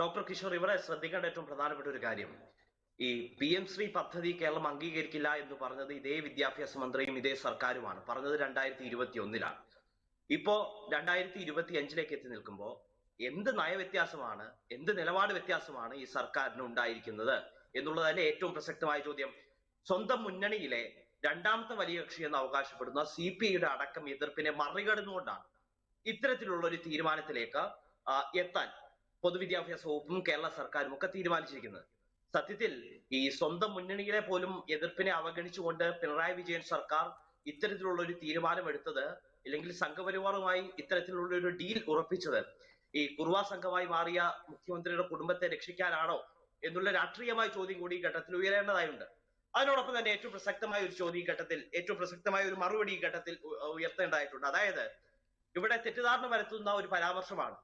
Doctor Kishore ഇവിടെ ശ്രദ്ധിക്കേണ്ട ഏറ്റവും പ്രധാനപ്പെട്ട ഒരു കാര്യം. ഈ പി എം ശ്രീ പദ്ധതി കേരളം അംഗീകരിക്കില്ല എന്ന് പറഞ്ഞത് ഇതേ വിദ്യാഭ്യാസ മന്ത്രിയും ഇതേ സർക്കാരുമാണ്. പറഞ്ഞത് രണ്ടായിരത്തി ഇരുപത്തി ഒന്നിലാണ് ഇപ്പോ രണ്ടായിരത്തി ഇരുപത്തി അഞ്ചിലേക്ക് എത്തി നിൽക്കുമ്പോൾ എന്ത് നയവ്യത്യാസമാണ് എന്ത് നിലപാട് വ്യത്യാസമാണ് ഈ സർക്കാരിന് ഉണ്ടായിരിക്കുന്നത് എന്നുള്ളതല്ലേ ഏറ്റവും പ്രസക്തമായ ചോദ്യം. സ്വന്തം മുന്നണിയിലെ രണ്ടാമത്തെ വലിയ കക്ഷി എന്ന് അവകാശപ്പെടുന്ന സി പി ഐയുടെ അടക്കം എതിർപ്പിനെ മറികടന്നുകൊണ്ടാണ് ഇത്തരത്തിലുള്ള ഒരു തീരുമാനത്തിലേക്ക് എത്താൻ പൊതുവിദ്യാഭ്യാസ വകുപ്പും കേരള സർക്കാരും ഒക്കെ തീരുമാനിച്ചിരിക്കുന്നത്. സത്യത്തിൽ ഈ സ്വന്തം മുന്നണിയിലെ പോലും എതിർപ്പിനെ അവഗണിച്ചുകൊണ്ട് പിണറായി വിജയൻ സർക്കാർ ഇത്തരത്തിലുള്ള ഒരു തീരുമാനമെടുത്തത് അല്ലെങ്കിൽ സംഘപരിവാറുമായി ഇത്തരത്തിലുള്ള ഒരു ഡീൽ ഉറപ്പിച്ചത് ഈ കുറുവാ സംഘമായി മാറിയ മുഖ്യമന്ത്രിയുടെ കുടുംബത്തെ രക്ഷിക്കാനാണോ എന്നുള്ള രാഷ്ട്രീയമായ ചോദ്യം കൂടി ഈ ഘട്ടത്തിൽ ഉയരേണ്ടതായുണ്ട്. അതിനോടൊപ്പം തന്നെ ഏറ്റവും പ്രസക്തമായ ഒരു ചോദ്യം ഈ ഘട്ടത്തിൽ ഏറ്റവും പ്രസക്തമായ ഒരു മറുപടി ഈ ഘട്ടത്തിൽ ഉയർത്തേണ്ടതായിട്ടുണ്ട്. അതായത് ഇവിടെ തെറ്റിദ്ധാരണ വരുത്തുന്ന ഒരു പരാമർശമാണ്.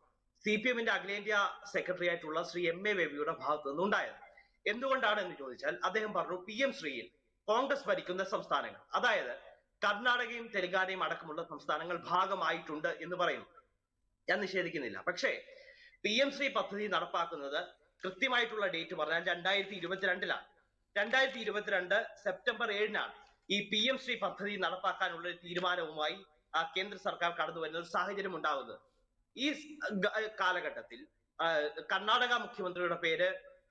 സി പി എമ്മിന്റെ അഖിലേന്ത്യാ സെക്രട്ടറി ആയിട്ടുള്ള ശ്രീ എം എ ബേബിയുടെ ഭാഗത്തു നിന്നുണ്ടായത്. എന്തുകൊണ്ടാണ് എന്ന് ചോദിച്ചാൽ അദ്ദേഹം പറഞ്ഞു പി എം ശ്രീയിൽ കോൺഗ്രസ് ഭരിക്കുന്ന സംസ്ഥാനങ്ങൾ അതായത് കർണാടകയും തെലങ്കാനയും അടക്കമുള്ള സംസ്ഥാനങ്ങൾ ഭാഗമായിട്ടുണ്ട് എന്ന് പറയുന്നു. ഞാൻ നിഷേധിക്കുന്നില്ല. പക്ഷേ പി എം ശ്രീ പദ്ധതി നടപ്പാക്കുന്നത് കൃത്യമായിട്ടുള്ള ഡേറ്റ് പറഞ്ഞാൽ രണ്ടായിരത്തി ഇരുപത്തിരണ്ടിലാണ് രണ്ടായിരത്തി ഇരുപത്തിരണ്ട് സെപ്റ്റംബർ ഏഴിനാണ് ഈ പി എം ശ്രീ പദ്ധതി നടപ്പാക്കാനുള്ള ഒരു തീരുമാനവുമായി ആ കേന്ദ്ര സർക്കാർ കടന്നു വരുന്ന ഒരു സാഹചര്യം ഉണ്ടാകുന്നത് ഈ കാലഘട്ടത്തിൽ കർണാടക മുഖ്യമന്ത്രിയുടെ പേര്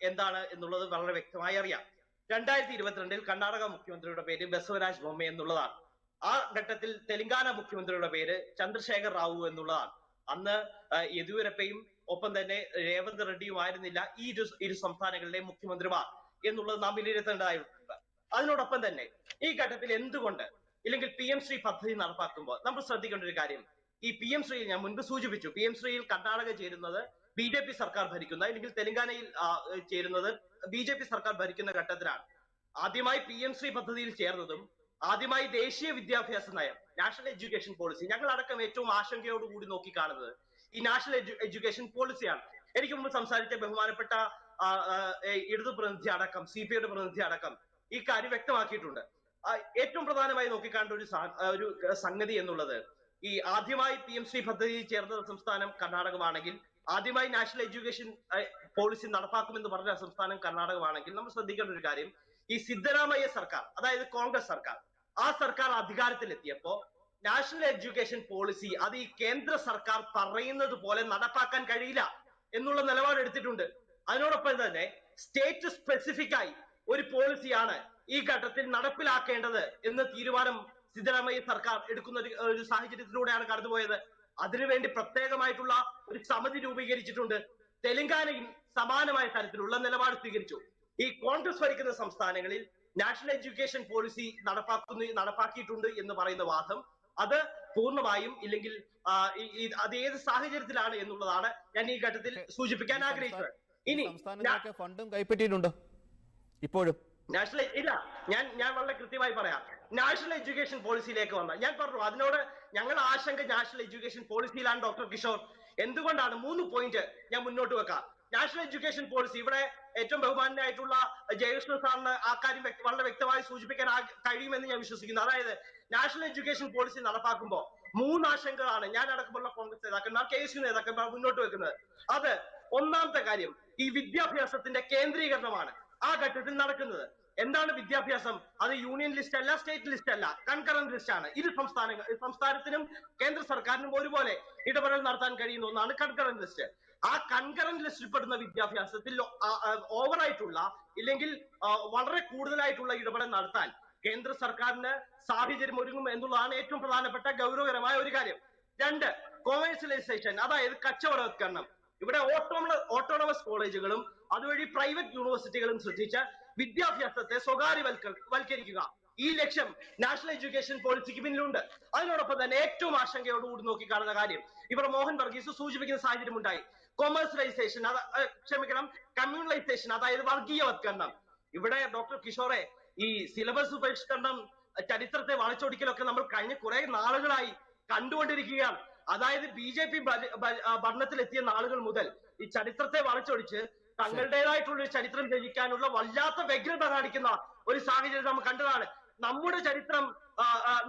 എന്താണ് എന്നുള്ളത് വളരെ വ്യക്തമായി അറിയാം. രണ്ടായിരത്തി ഇരുപത്തിരണ്ടിൽ കർണാടക മുഖ്യമന്ത്രിയുടെ പേര് ബസവരാജ് ബൊമ്മ എന്നുള്ളതാണ്. ആ ഘട്ടത്തിൽ തെലങ്കാന മുഖ്യമന്ത്രിയുടെ പേര് ചന്ദ്രശേഖർ റാവു എന്നുള്ളതാണ്. അന്ന് യെദ്യൂരപ്പയും ഒപ്പം തന്നെ രേവന്ത് റെഡ്ഡിയും ആയിരുന്നില്ല. ഈ ഇരു ഇരു സംസ്ഥാനങ്ങളിലെ മുഖ്യമന്ത്രിമാർ എന്നുള്ളത് നാം വിലയിരുത്തേണ്ടതായിട്ടുണ്ട്. അതിനോടൊപ്പം തന്നെ ഈ ഘട്ടത്തിൽ എന്തുകൊണ്ട് ഇല്ലെങ്കിൽ പി എം ശ്രീ പദ്ധതി നടപ്പാക്കുമ്പോൾ നമ്മൾ ശ്രദ്ധിക്കേണ്ട ഒരു കാര്യം ഈ പി എം ശ്രീയിൽ ഞാൻ മുൻപ് സൂചിപ്പിച്ചു പി എം ശ്രീയിൽ കർണാടക ചേരുന്നത് ബി ജെ പി സർക്കാർ ഭരിക്കുന്ന അല്ലെങ്കിൽ തെലങ്കാനയിൽ ചേരുന്നത് ബി ജെ പി സർക്കാർ ഭരിക്കുന്ന ഘട്ടത്തിലാണ്. ആദ്യമായി പി എം ശ്രീ പദ്ധതിയിൽ ചേർന്നതും ആദ്യമായി ദേശീയ വിദ്യാഭ്യാസ നയം നാഷണൽ എഡ്യൂക്കേഷൻ പോളിസി ഞങ്ങൾ അടക്കം ഏറ്റവും ആശങ്കയോടുകൂടി നോക്കിക്കാണുന്നത് ഈ നാഷണൽ എഡ്യൂക്കേഷൻ പോളിസിയാണ്. എനിക്ക് മുമ്പ് സംസാരിച്ച ബഹുമാനപ്പെട്ട ഇടതു പ്രതിനിധി അടക്കം സി പി ഐയുടെ പ്രതിനിധി അടക്കം ഈ കാര്യം വ്യക്തമാക്കിയിട്ടുണ്ട്. ഏറ്റവും പ്രധാനമായി നോക്കിക്കാണ്ട ഒരു ഒരു സംഗതി എന്നുള്ളത് ഈ ആദ്യമായി പി എം ശ്രീ പദ്ധതി ചേർന്ന സംസ്ഥാനം കർണാടകമാണെങ്കിൽ ആദ്യമായി നാഷണൽ എഡ്യൂക്കേഷൻ പോളിസി നടപ്പാക്കുമെന്ന് പറഞ്ഞ സംസ്ഥാനം കർണാടകമാണെങ്കിൽ നമ്മൾ ശ്രദ്ധിക്കേണ്ട ഒരു കാര്യം ഈ സിദ്ധരാമയ്യ സർക്കാർ അതായത് കോൺഗ്രസ് സർക്കാർ ആ സർക്കാർ അധികാരത്തിലെത്തിയപ്പോ നാഷണൽ എഡ്യൂക്കേഷൻ പോളിസി അത് ഈ കേന്ദ്ര സർക്കാർ പറയുന്നത് പോലെ നടപ്പാക്കാൻ കഴിയില്ല എന്നുള്ള നിലപാട് എടുത്തിട്ടുണ്ട്. അതിനോടൊപ്പം തന്നെ സ്റ്റേറ്റ് സ്പെസിഫിക് ആയി ഒരു പോളിസിയാണ് ഈ ഘട്ടത്തിൽ നടപ്പിലാക്കേണ്ടത് എന്ന് തീരുമാനം സിദ്ധരാമയ്യ സർക്കാർ എടുക്കുന്ന ഒരു- സാഹചര്യത്തിലൂടെയാണ് കടന്നുപോയത്. അതിനുവേണ്ടി പ്രത്യേകമായിട്ടുള്ള ഒരു സമിതി രൂപീകരിച്ചിട്ടുണ്ട്. തെലങ്കാനയും സമാനമായ തരത്തിലുള്ള നിലപാട് സ്വീകരിച്ചു. ഈ കോൺഗ്രസ് ഭരിക്കുന്ന സംസ്ഥാനങ്ങളിൽ നാഷണൽ എഡ്യൂക്കേഷൻ പോളിസി നടപ്പാക്കുന്നു നടപ്പാക്കിയിട്ടുണ്ട് എന്ന് പറയുന്ന വാദം അത് പൂർണമായും ഇല്ലെങ്കിൽ അത് ഏത് സാഹചര്യത്തിലാണ് എന്നുള്ളതാണ് ഞാൻ ഈ ഘട്ടത്തിൽ സൂചിപ്പിക്കാൻ ആഗ്രഹിച്ചത്. ഇനി ഫണ്ടും കൈപ്പറ്റിയിട്ടുണ്ട്? ഇപ്പോഴും. നാഷണൽ ഇല്ല ഞാൻ ഞാൻ വളരെ കൃത്യമായി പറയാം. നാഷണൽ എഡ്യൂക്കേഷൻ പോളിസിയിലേക്ക് വന്ന ഞാൻ പറഞ്ഞു അതിനോട് ഞങ്ങൾ ആശങ്ക നാഷണൽ എഡ്യൂക്കേഷൻ പോളിസിയിലാണ് ഡോക്ടർ കിഷോർ. എന്തുകൊണ്ടാണ്? മൂന്ന് പോയിന്റ് ഞാൻ മുന്നോട്ട് വെക്കാം. നാഷണൽ എഡ്യൂക്കേഷൻ പോളിസി ഇവിടെ ഏറ്റവും ബഹുമാനായിട്ടുള്ള ജയകൃഷ്ണൻ സാറിന് ആ കാര്യം വളരെ വ്യക്തമായി സൂചിപ്പിക്കാൻ കഴിയുമെന്ന് ഞാൻ വിശ്വസിക്കുന്നു. അതായത് നാഷണൽ എഡ്യൂക്കേഷൻ പോളിസി നടപ്പാക്കുമ്പോൾ മൂന്ന് ആശങ്കകളാണ് ഞാൻ അടക്കമുള്ള കോൺഗ്രസ് നേതാക്കന്മാർ കെ എസ് യു നേതാക്കന്മാർ മുന്നോട്ട് വെക്കുന്നത്. അത് ഒന്നാമത്തെ കാര്യം ഈ വിദ്യാഭ്യാസത്തിന്റെ കേന്ദ്രീകരണമാണ് ആ ഘട്ടത്തിൽ നടക്കുന്നത്. എന്താണ് വിദ്യാഭ്യാസം? അത് യൂണിയൻ ലിസ്റ്റ് അല്ല സ്റ്റേറ്റ് ലിസ്റ്റ് അല്ല. കൺകറന്റ് ലിസ്റ്റ് ആണ്. ഇരു സംസ്ഥാനങ്ങൾ സംസ്ഥാനത്തിനും കേന്ദ്ര സർക്കാരിനും ഒരുപോലെ ഇടപെടൽ നടത്താൻ കഴിയുന്ന ഒന്നാണ് കൺകറന്റ് ലിസ്റ്റ് ആ കൺകറന്റ് ലിസ്റ്റിൽ പെടുന്ന വിദ്യാഭ്യാസത്തിൽ ഓവറായിട്ടുള്ള ഇല്ലെങ്കിൽ വളരെ കൂടുതലായിട്ടുള്ള ഇടപെടൽ നടത്താൻ കേന്ദ്ര സർക്കാരിന് സാഹചര്യം ഒരുങ്ങും എന്നുള്ളതാണ് ഏറ്റവും പ്രധാനപ്പെട്ട ഗൗരവകരമായ ഒരു കാര്യം. രണ്ട് കൊമേഴ്സ്യലൈസേഷൻ അതായത് കച്ചവടവൽക്കരണം ഇവിടെ ഓട്ടോണ ഓട്ടോണമസ് കോളേജുകളും അതുവഴി പ്രൈവറ്റ് യൂണിവേഴ്സിറ്റികളും സൃഷ്ടിച്ച് വിദ്യാഭ്യാസത്തെ സ്വകാര്യവൽക്ക- വൽക്കരിക്കുക. ഈ ലക്ഷ്യം നാഷണൽ എഡ്യൂക്കേഷൻ പോളിസിക്ക് പിന്നിലുണ്ട്. അതിനോടൊപ്പം തന്നെ ഏറ്റവും ആശങ്കയോടുകൂടി നോക്കിക്കാണുന്ന കാര്യം ഇവിടെ മോഹൻ വർഗീസ് സൂചിപ്പിക്കുന്ന സാഹചര്യം ഉണ്ടായി. കൊമേഴ്സ്യലൈസേഷൻ ക്ഷമിക്കണം കമ്മ്യൂണലൈസേഷൻ അതായത് വർഗീയവത്കരണം. ഇവിടെ ഡോക്ടർ കിഷോറെ ഈ സിലബസ് പരിഷ്കരണം ചരിത്രത്തെ വളച്ചൊടിക്കലൊക്കെ നമ്മൾ കഴിഞ്ഞ കുറെ നാളുകളായി കണ്ടുകൊണ്ടിരിക്കുകയാണ്. അതായത് ബി ജെ പി ഭരണത്തിലെത്തിയ നാളുകൾ മുതൽ ഈ ചരിത്രത്തെ വളച്ചൊടിച്ച് തങ്ങളുടേതായിട്ടുള്ള ഒരു ചരിത്രം രചിക്കാനുള്ള വല്ലാത്ത വ്യഗ്രത കാണിക്കുന്ന ഒരു സാഹചര്യം നമ്മൾ കണ്ടതാണ്. നമ്മുടെ ചരിത്രം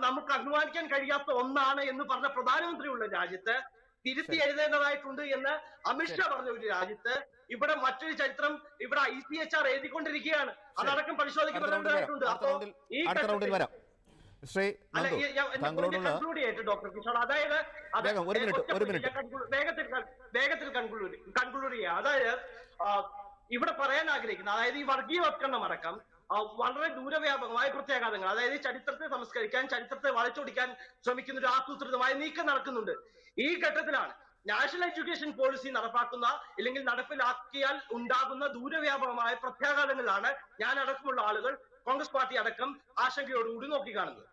നമുക്ക് അഭിമാനിക്കാൻ കഴിയാത്ത ഒന്നാണ് എന്ന് പറഞ്ഞ പ്രധാനമന്ത്രിയുള്ള രാജ്യത്ത് തിരുത്തി എഴുതേണ്ടതായിട്ടുണ്ട് എന്ന് അമിത്ഷാ പറഞ്ഞ ഒരു രാജ്യത്ത് ഇവിടെ മറ്റൊരു ചരിത്രം ഇവിടെ ഐ സി എച്ച് ആർ എഴുതിക്കൊണ്ടിരിക്കുകയാണ്. അതടക്കം പരിശോധിക്കപ്പെടേണ്ടതായിട്ടുണ്ട്. അപ്പോ ഈ ഈ ശ്രീ താങ്കളോടുള്ള അതായത് ഒരു മിനിറ്റ് ഒരു conclude- വേഗത്തിൽ വേഗത്തിൽ കൺക്ലൂഡ് കൺക്ലൂഡ് ചെയ്യാം. അതായത് ഇവിടെ പറയാൻ ആഗ്രഹിക്കുന്നത് അതായത് ഈ വർഗീയവത്കരണം അടക്കം വളരെ ദൂരവ്യാപകമായ പ്രത്യാഘാതങ്ങൾ അതായത് ഈ ചരിത്രത്തെ സംസ്കരിക്കാൻ ചരിത്രത്തെ വളച്ചൊടിക്കാൻ ശ്രമിക്കുന്ന ഒരു ആസൂത്രിതമായ നീക്കം നടക്കുന്നുണ്ട്. ഈ ഘട്ടത്തിലാണ് നാഷണൽ എഡ്യൂക്കേഷൻ പോളിസി നടപ്പാക്കുന്ന അല്ലെങ്കിൽ നടപ്പിലാക്കിയാൽ ഉണ്ടാകുന്ന ദൂരവ്യാപകമായ പ്രത്യാഘാതങ്ങളാണ് ഞാൻ അടക്കമുള്ള ആളുകൾ കോൺഗ്രസ് പാർട്ടി അടക്കം ആശങ്കയോടുകൂടി നോക്കിക്കാണുന്നത്.